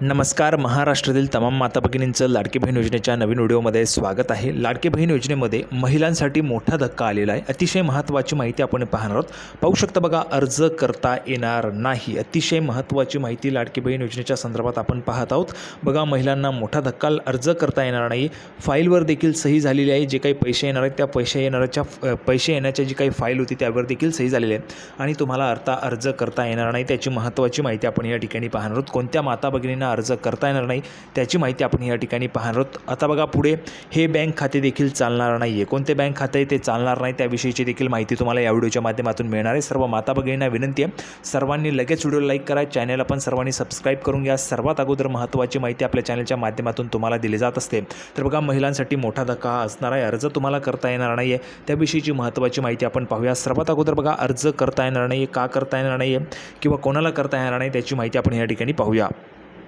नमस्कार महाराष्ट्रातील तमाम माता भगिनींचं लाडकी बहीण योजनेच्या नवीन व्हिडिओमध्ये स्वागत आहे. लाडकी बहीण योजनेमध्ये महिलांसाठी मोठा धक्का आलेला आहे. अतिशय महत्त्वाची माहिती आपण पाहणार आहोत. पाहू शकता बघा अर्ज करता येणार नाही. अतिशय महत्त्वाची माहिती लाडकी बहीण योजनेच्या संदर्भात आपण पाहत आहोत. बघा महिलांना मोठा धक्का अर्ज करता येणार नाही. फाईलवर देखील सही झालेली आहे. जे काही पैसे येणार आहेत त्या पैसे येणाऱ्याच्या पैसे येण्याच्या जी काही फाईल होती त्यावर देखील सही झालेली आहे. आणि तुम्हाला अर्था अर्ज करता येणार नाही त्याची महत्त्वाची माहिती आपण या ठिकाणी पाहणार आहोत. कोणत्या माता भगिनींना अर्ज करता येणार नाही. त्याची माहिती आपण या ठिकाणी पाहणार आहोत. आता बघा पुढे हे बँक खाते देखील चालणार नाही आहे कोणते बँक खाते ते चालणार नाही त्याविषयीची देखील माहिती तुम्हाला या व्हिडिओच्या माध्यमातून मिळणार आहे. सर्व माता भगिनींना विनंती आहे सर्वांनी लगेच व्हिडिओ लाईक करा. चॅनल आपण सर्वांनी सबस्क्राईब करून घ्या. सर्वात अगोदर महत्त्वाची माहिती आपल्या चॅनलच्या माध्यमातून तुम्हाला दिली जात असते. तर बघा महिलांसाठी मोठा धक्का असणार आहे. अर्ज तुम्हाला करता येणार नाही आहे त्याविषयीची महत्त्वाची माहिती आपण पाहूया. सर्वात अगोदर बघा अर्ज करता येणार नाही आहे का करता येणार नाही आहे किंवा कोणाला करता येणार नाही त्याची माहिती आपण या ठिकाणी पाहूया.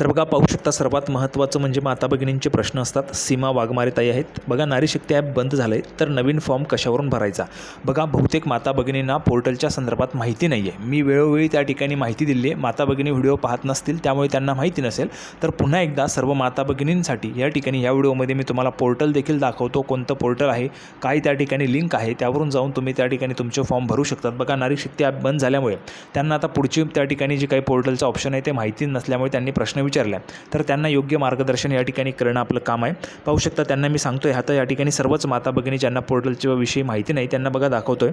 तर बघा पाहू शकता. सर्वात महत्त्वाचं म्हणजे माता भगिनींचे प्रश्न असतात. सीमा वाघमारे ताई आहेत. बघा नारी शक्ती ॲप बंद झालं आहे तर नवीन फॉर्म कशावरून भरायचा? बघा बहुतेक माता भगिनींना पोर्टलच्या संदर्भात माहिती नाही आहे मी वेळोवेळी त्या ठिकाणी माहिती दिली आहे माता भगिनी व्हिडिओ पाहत नसतील त्यामुळे त्यांना माहिती नसेल. तर पुन्हा एकदा सर्व माता भगिनींसाठी या ठिकाणी या व्हिडिओमध्ये मी तुम्हाला पोर्टल देखील दाखवतो. कोणतं पोर्टल आहे काय त्या ठिकाणी लिंक आहे त्यावरून जाऊन तुम्ही त्या ठिकाणी तुमचे फॉर्म भरू शकतात. बघा नारी शक्ती ॲप बंद झाल्यामुळे त्यांना आता पुढची त्या ठिकाणी जे काही पोर्टलचं ऑप्शन आहे ते माहिती नसल्यामुळे त्यांनी प्रश्न विचारल्या. तर त्यांना योग्य मार्गदर्शन या ठिकाणी करणं आपलं काम आहे. पाहू शकता त्यांना मी सांगतोय आता या ठिकाणी सर्वच माता भगिनी ज्यांना पोर्टलच्या विषयी माहिती नाही त्यांना बघा दाखवतोय.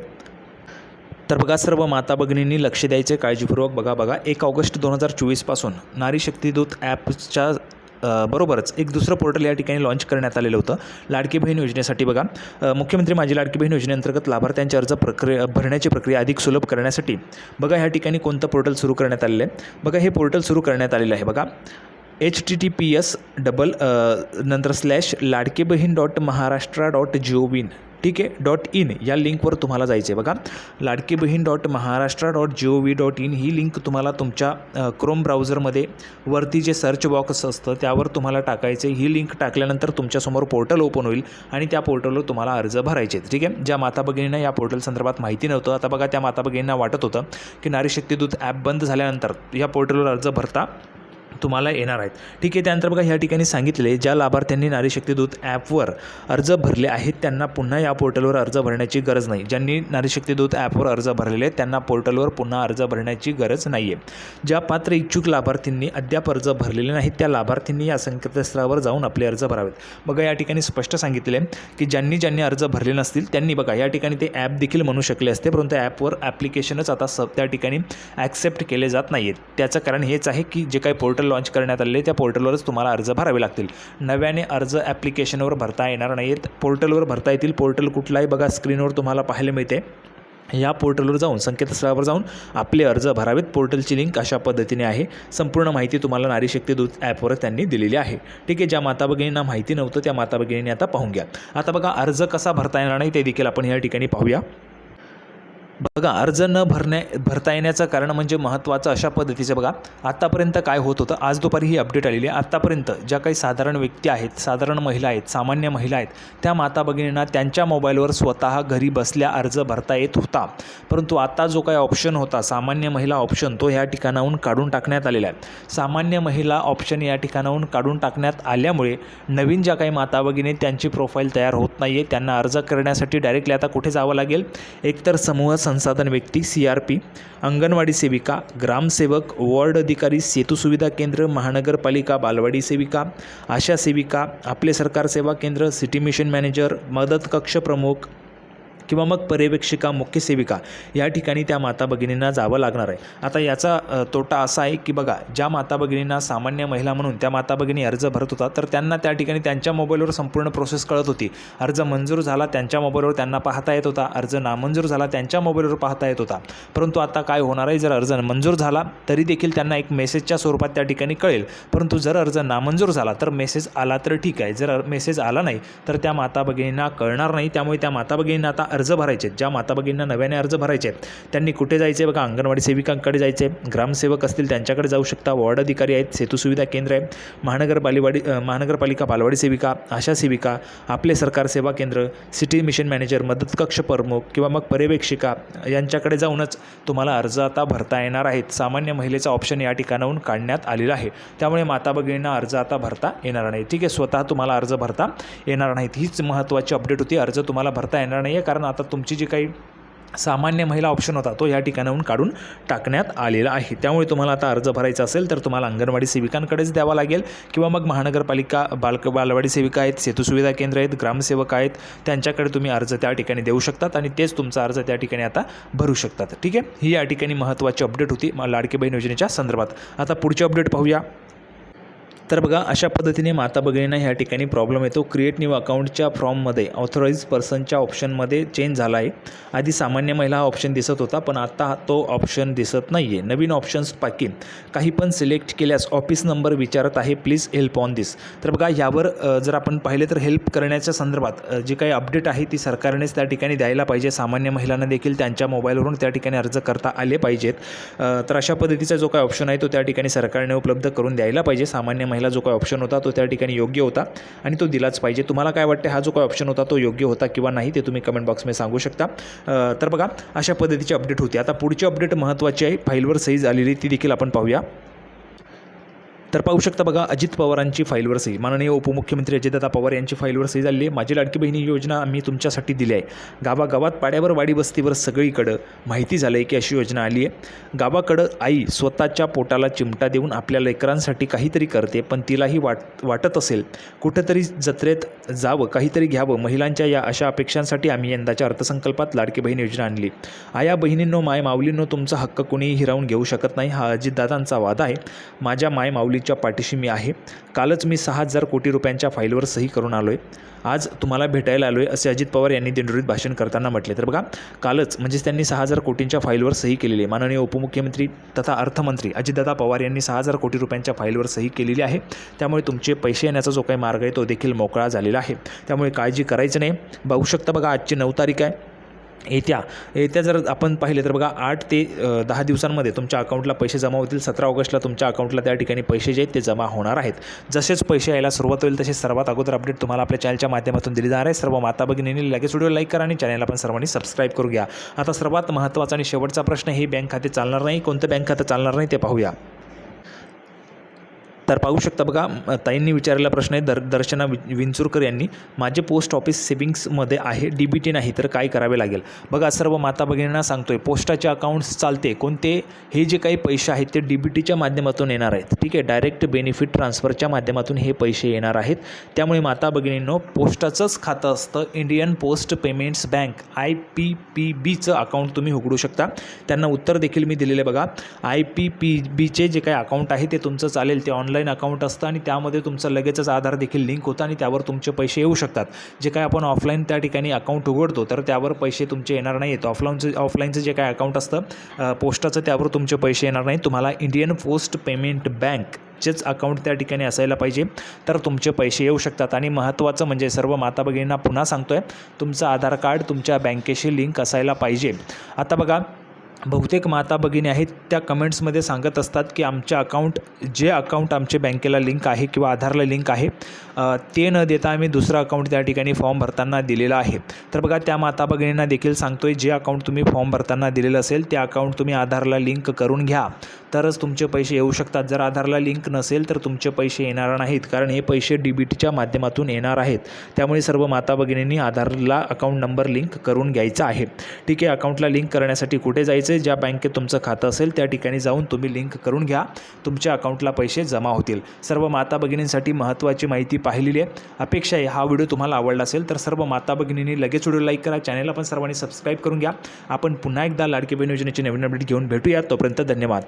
तर बघा सर्व माता भगिनींनी लक्ष द्यायचे काळजीपूर्वक बघा बघा. एक ऑगस्ट दोन हजार चोवीसपासून नारी शक्तिदूत ॲपच्या बरोबरच एक दुसरं पोर्टल या ठिकाणी लॉन्च करण्यात आलेलं होतं लाडकी बहीण योजनेसाठी बघा. मुख्यमंत्री माझी लाडकी बहीण योजनेअंतर्गत लाभार्थ्यांचे अर्ज प्रक्रिया भरण्याची प्रक्रिया अधिक सुलभ करण्यासाठी बघा ह्या ठिकाणी कोणतं पोर्टल सुरू करण्यात आलेलं आहे. बघा हे पोर्टल सुरू करण्यात आलेलं आहे बघा. H T T P S double नंतर slash Ladki Bahin dot Maharashtra dot Jio विन ठीक आहे डॉट इन या लिंकवर तुम्हाला जायचं आहे बघा. Ladki Bahin dot Maharashtra dot G O V dot in he link तुम्हाला तुमच्या क्रोम ब्राउझरमध्ये वरती जे सर्च बॉक्स असतं त्यावर तुम्हाला टाकायचे ही लिंक टाकल्यानंतर तुमच्यासमोर पोर्टल ओपन होईल आणि त्या पोर्टलवर तुम्हाला अर्ज भरायचे आहेत. ठीक आहे? ज्या माता भगिनींना या पोर्टल संदर्भात माहिती नव्हतं आता बघा त्या माता भगिनींना वाटत होतं की नारी शक्तीदूत ॲप बंद झाल्यानंतर या पोर्टलवर अर्ज भरता तुम्हाला येणार आहेत. ठीक आहे त्यानंतर बघा ह्या ठिकाणी सांगितले ज्या लाभार्थ्यांनी नारी दूत ॲपवर अर्ज भरले आहेत त्यांना पुन्हा या पोर्टलवर अर्ज भरण्याची गरज नाही. ज्यांनी नारी दूत ॲपवर अर्ज भरलेले आहेत त्यांना पोर्टलवर पुन्हा अर्ज भरण्याची गरज नाही आहे ज्या पात्र इच्छुक लाभार्थींनी अद्याप अर्ज भरलेले नाहीत त्या लाभार्थींनी या संकेतस्थळावर जाऊन आपले अर्ज भरावेत. बघा या ठिकाणी स्पष्ट सांगितले की ज्यांनी ज्यांनी अर्ज भरले नसतील त्यांनी बघा या ठिकाणी ते ॲप देखील म्हणू शकले असते परंतु ॲपवर ॲप्लिकेशनच आता स त्या ठिकाणी ॲक्सेप्ट केले जात नाही आहेत त्याचं कारण हेच आहे की जे काही पोर्टल लॉन्च करण्यात आलेले त्या पोर्टलवरच तुम्हाला अर्ज भरावे लागतील. नव्याने अर्ज ॲप्लिकेशनवर भरता येणार नाही आहेत पोर्टलवर भरता येतील. पोर्टल कुठलाही बघा स्क्रीनवर तुम्हाला पाहायला मिळते. या पोर्टलवर जाऊन संकेतस्थळावर जाऊन आपले अर्ज भरावेत. पोर्टलची लिंक अशा पद्धतीने आहे. संपूर्ण माहिती तुम्हाला नारी शक्ती दूत ॲपवर त्यांनी दिलेली आहे. ठीक आहे ज्या माता भगिनींना माहिती नव्हतं त्या माता भगिनींनी आता पाहून घ्या. आता बघा अर्ज कसा भरता येणार नाही ते देखील आपण या ठिकाणी पाहूया. बघा अर्ज न भरण्या भरता येण्याचं कारण म्हणजे महत्त्वाचं अशा पद्धतीचं बघा. आत्तापर्यंत काय होत होतं? आज दुपारी ही अपडेट आलेली आहे. आत्तापर्यंत ज्या काही साधारण व्यक्ती आहेत साधारण महिला आहेत सामान्य महिला आहेत त्या माता भगिनींना त्यांच्या मोबाईलवर स्वतः घरी बसल्या अर्ज भरता येत होता. परंतु आता जो काही ऑप्शन होता सामान्य महिला ऑप्शन तो ह्या ठिकाणाहून काढून टाकण्यात आलेला आहे. सामान्य महिला ऑप्शन या ठिकाणाहून काढून टाकण्यात आल्यामुळे नवीन ज्या काही माता भगिनी त्यांची प्रोफाईल तयार होत नाही आहे त्यांना अर्ज करण्यासाठी डायरेक्टली आता कुठे जावं लागेल? एकतर समूह संसाधन व्यक्ती सी आर पी अंगणवाडी सेविका ग्रामसेवक वॉर्ड अधिकारी सेतू सुविधा केंद्र महानगरपालिका बालवाडी सेविका आशा सेविका आपले सरकार सेवा केंद्र सिटी मिशन मॅनेजर मदत कक्ष प्रमुख किंवा मग पर्यवेक्षिका मुख्य सेविका या ठिकाणी त्या माता भगिनींना जावं लागणार आहे. आता याचा तोटा असा आहे की बघा ज्या माता भगिनींना सामान्य महिला म्हणून त्या माता भगिनी अर्ज भरत होता तर त्यांना त्या ठिकाणी त्यांच्या मोबाईलवर संपूर्ण प्रोसेस कळत होती. अर्ज मंजूर झाला त्यांच्या मोबाईलवर त्यांना पाहता येत होता. अर्ज नामंजूर झाला त्यांच्या मोबाईलवर पाहता येत होता. परंतु आता काय होणार आहे जर अर्ज मंजूर झाला तरी देखील त्यांना एक मेसेजच्या स्वरूपात त्या ठिकाणी कळेल. परंतु जर अर्ज नामंजूर झाला तर मेसेज आला तर ठीक आहे. जर मेसेज आला नाही तर त्या माता भगिनींना कळणार नाही. त्यामुळे त्या माता भगिनींना आता अर्ज भरायचे आहेत. ज्या माता भगिनींना नव्याने अर्ज भरायचे आहेत त्यांनी कुठे जायचे? बघा अंगणवाडी सेविकांकडे जायचे. ग्रामसेवक असतील त्यांच्याकडे जाऊ शकता. वॉर्ड अधिकारी आहेत सेतू सुविधा केंद्र आहे. महानगर बालीवाडी महानगरपालिका बालवाडी सेविका आशा सेविका आपले सरकार सेवा केंद्र सिटी मिशन मॅनेजर मदत कक्ष प्रमुख किंवा मग पर्यवेक्षिका यांच्याकडे जाऊनच तुम्हाला अर्ज आता भरता येणार आहेत. सामान्य महिलेचा ऑप्शन या ठिकाणाहून काढण्यात आलेला आहे. त्यामुळे माता भगिनींना अर्ज आता भरता येणार नाही. ठीक आहे स्वतः तुम्हाला अर्ज भरता येणार नाहीत. हीच महत्त्वाची अपडेट होती. अर्ज तुम्हाला भरता येणार नाही आहे कारण आता तुमची जी काही सामान्य महिला ऑप्शन होता तो या ठिकाणाहून काढून टाकण्यात आलेला आहे. त्यामुळे तुम्हाला आता अर्ज भरायचा असेल तर तुम्हाला अंगणवाडी सेविकांकडेच द्यावा लागेल किंवा मग महानगरपालिका बालक बालवाडी सेविका आहेत सेतू सुविधा केंद्र आहेत ग्रामसेवक आहेत त्यांच्याकडे तुम्ही अर्ज त्या ठिकाणी देऊ शकतात आणि तेच तुमचा अर्ज त्या ठिकाणी आता भरू शकतात. ठीक आहे? ही या ठिकाणी महत्त्वाची अपडेट होती लाडकी बहीण योजनेच्या संदर्भात. आता पुढची अपडेट पाहूया. तर बघा अशा पद्धतीने माता भगिनींना ह्या ठिकाणी प्रॉब्लेम येतो. क्रिएट न्यू अकाउंटच्या फॉर्ममध्ये ऑथोराईज पर्सनच्या ऑप्शनमध्ये चेंज झाला आहे. आधी सामान्य महिला हा ऑप्शन दिसत होता पण आता तो ऑप्शन दिसत नाही आहे नवीन ऑप्शन्सपैकी काही पण सिलेक्ट केल्यास ऑफिस नंबर विचारत आहे प्लीज हेल्प ऑन दिस तर बघा यावर जर आपण पाहिले तर हेल्प करण्याच्या संदर्भात जी काही अपडेट आहे ती सरकारनेच त्या ठिकाणी द्यायला पाहिजे. सामान्य महिलांना देखील त्यांच्या मोबाईलवरून त्या ठिकाणी अर्ज करता आले पाहिजेत. तर अशा पद्धतीचा जो काही ऑप्शन आहे तो त्या ठिकाणी सरकारने उपलब्ध करून द्यायला पाहिजे. सामान्य महिला जो काही ऑप्शन होता तो त्या ठिकाणी योग्य होता आणि तो दिलाच पाहिजे. तुम्हाला काय वाटते हा जो काही ऑप्शन होता तो योग्य होता किंवा नाही ते तुम्ही कमेंट बॉक्समध्ये सांगू शकता. तर बघा अशा पद्धतीची अपडेट होती. आता पुढची अपडेट महत्त्वाची आहे. फाईलवर सही झालेली ती देखील आपण पाहूया. तर पाहू शकता बघा अजित पवारांची फाईलवर सही. माननीय उपमुख्यमंत्री अजितदादा पवार यांची फाईलवर सही झाली आहे. माझी लाडकी बहिणी योजना आम्ही तुमच्यासाठी दिली आहे. गावागावात पाड्यावर वाडी वस्तीवर सगळीकडं माहिती झालं आहे की अशी योजना आली आहे. गावाकडं आई स्वतःच्या पोटाला चिमटा देऊन आपल्या लेकरांसाठी काहीतरी करते पण तिलाही वाट वाटत असेल कुठंतरी जत्रेत जावं काहीतरी घ्यावं. महिलांच्या या अशा अपेक्षांसाठी आम्ही यंदाच्या अर्थसंकल्पात लाडकी बहीण योजना आणली. आया बहिणींनो माय माऊलींनो तुमचा हक्क कोणीही हिरावून घेऊ शकत नाही. हा अजितदादांचा वादा आहे. माझ्या माय माऊलीच्या पाठीशी मी आहे. कालच मी सहा हजार कोटी रुपयांच्या फाईलवर सही करून आलो आहे आज तुम्हाला भेटायला आलो आहे असे अजित पवार यांनी दिंडोरीत भाषण करताना म्हटले. तर बघा कालच म्हणजेच त्यांनी सहा हजार कोटींच्या फाईलवर सही केलेली आहे. माननीय उपमुख्यमंत्री तथा अर्थमंत्री अजितदादा पवार यांनी सहा हजार कोटी रुपयांच्या फाईलवर सही केलेली आहे. त्यामुळे तुमचे पैसे येण्याचा जो काही मार्ग आहे तो देखील मोकळा झालेला आहे. त्यामुळे काळजी करायची नाही. बघू शकता बघा आजची नऊ तारीख आहे. येत्या येत्या जर आपण पाहिले तर बघा आठ ते दहा दिवसांमध्ये तुमच्या अकाउंटला पैसे जमा होतील. सतरा ऑगस्टला तुमच्या अकाउंटला त्या ठिकाणी पैसे जे आहेत ते जमा होणार आहेत. जसेच पैसे यायला सुरुवात होईल तसे सर्वात अगोदर अपडेट तुम्हाला आपल्या चॅनलच्या माध्यमातून दिली जाणार आहे. सर्व माता भगिनींनी लगेच व्हिडिओ लाईक करा आणि चॅनलला पण सर्वांनी सबस्क्राईब करू घ्या. आता सर्वात महत्त्वाचा आणि शेवटचा प्रश्न हे बँक खाते चालणार नाही. कोणतं बँक खातं चालणार नाही ते पाहूया. तर पाहू शकता बघा ताईंनी विचारलेला प्रश्न आहे दर दर्शना वि विंचुरकर यांनी माझे पोस्ट ऑफिस सेविंग्समध्ये आहे डी बी टी नाही तर काय करावे लागेल? बघा सर्व माता भगिनींना सांगतोय पोस्टाचे अकाउंट्स चालते कोणते हे जे काही पैसे आहेत ते डी बी टीच्या माध्यमातून येणार आहेत. ठीक आहे डायरेक्ट बेनिफिट ट्रान्सफरच्या माध्यमातून हे पैसे येणार आहेत. त्यामुळे माता भगिनींनो पोस्टाचंच खातं असतं Indian post payments bank I P P बीचं account तुम्ही उघडू शकता. त्यांना उत्तर देखील मी दिलेलं बघा आय पी पी बीचे जे काही अकाउंट आहे ते तुमचं चालेल ते ऑनलाईन अकाउंट असतं आणि त्यामध्ये तुमचं लगेचच आधार देखील लिंक होतं आणि त्यावर तुमचे पैसे येऊ शकतात. जे काय आपण ऑफलाईन त्या ठिकाणी अकाउंट उघडतो तर त्यावर पैसे तुमचे येणार नाहीत. ऑफलाईनचं ऑफलाईनचं जे काय अकाउंट असतं पोस्टाचं त्यावर तुमचे पैसे येणार नाही तुम्हाला इंडियन पोस्ट पेमेंट बँक चेच अकाउंट त्या ठिकाणी असायला पाहिजे. तर तुमचे पैसे येऊ शकतात. आणि महत्त्वाचं म्हणजे सर्व माता भगिनींना पुन्हा सांगतोय तुमचं आधार कार्ड तुमच्या बँकेशी लिंक असायला पाहिजे. आता बघा बहुतेक माता भगिनी आहेत त्या कमेंट्समध्ये सांगत असतात की आमच्या अकाउंट जे अकाउंट आमच्या बँकेला लिंक आहे किंवा आधारला लिंक आहे ते न देता आम्ही दुसरं अकाउंट त्या ठिकाणी फॉर्म भरताना दिलेलं आहे. तर बघा त्या माता भगिनींना देखील सांगतो आहे जे अकाउंट तुम्ही फॉर्म भरताना दिलेलं असेल ते अकाउंट तुम्ही आधारला लिंक करून घ्या. तरच तुमचे पैसे येऊ शकतात. जर आधारला लिंक नसेल तर तुमचे पैसे येणार नाहीत. कारण हे पैसे डी बी टीच्या माध्यमातून येणार आहेत. त्यामुळे सर्व माता भगिनींनी आधारला अकाउंट नंबर लिंक करून घ्यायचा आहे. ठीक आहे अकाउंटला लिंक करण्यासाठी कुठे जायचं ज्या बँकेत तुमचं खातं असेल त्या ठिकाणी जाऊन तुम्ही लिंक करून घ्या. तुमच्या अकाउंटला पैसे जमा होतील. सर्व माता भगिनींसाठी महत्त्वाची माहिती पाहिलेली आहे. अपेक्षा आहे हा व्हिडिओ तुम्हाला आवडला असेल तर सर्व माता भगिनींनी लगेच व्हिडिओ लाईक करा. चॅनलला पण सर्वांनी सबस्क्राईब करून घ्या. आपण पुन्हा एकदा लाडकी बहीण योजनेची नवीन अपडेट घेऊन भेटूया. तोपर्यंत धन्यवाद.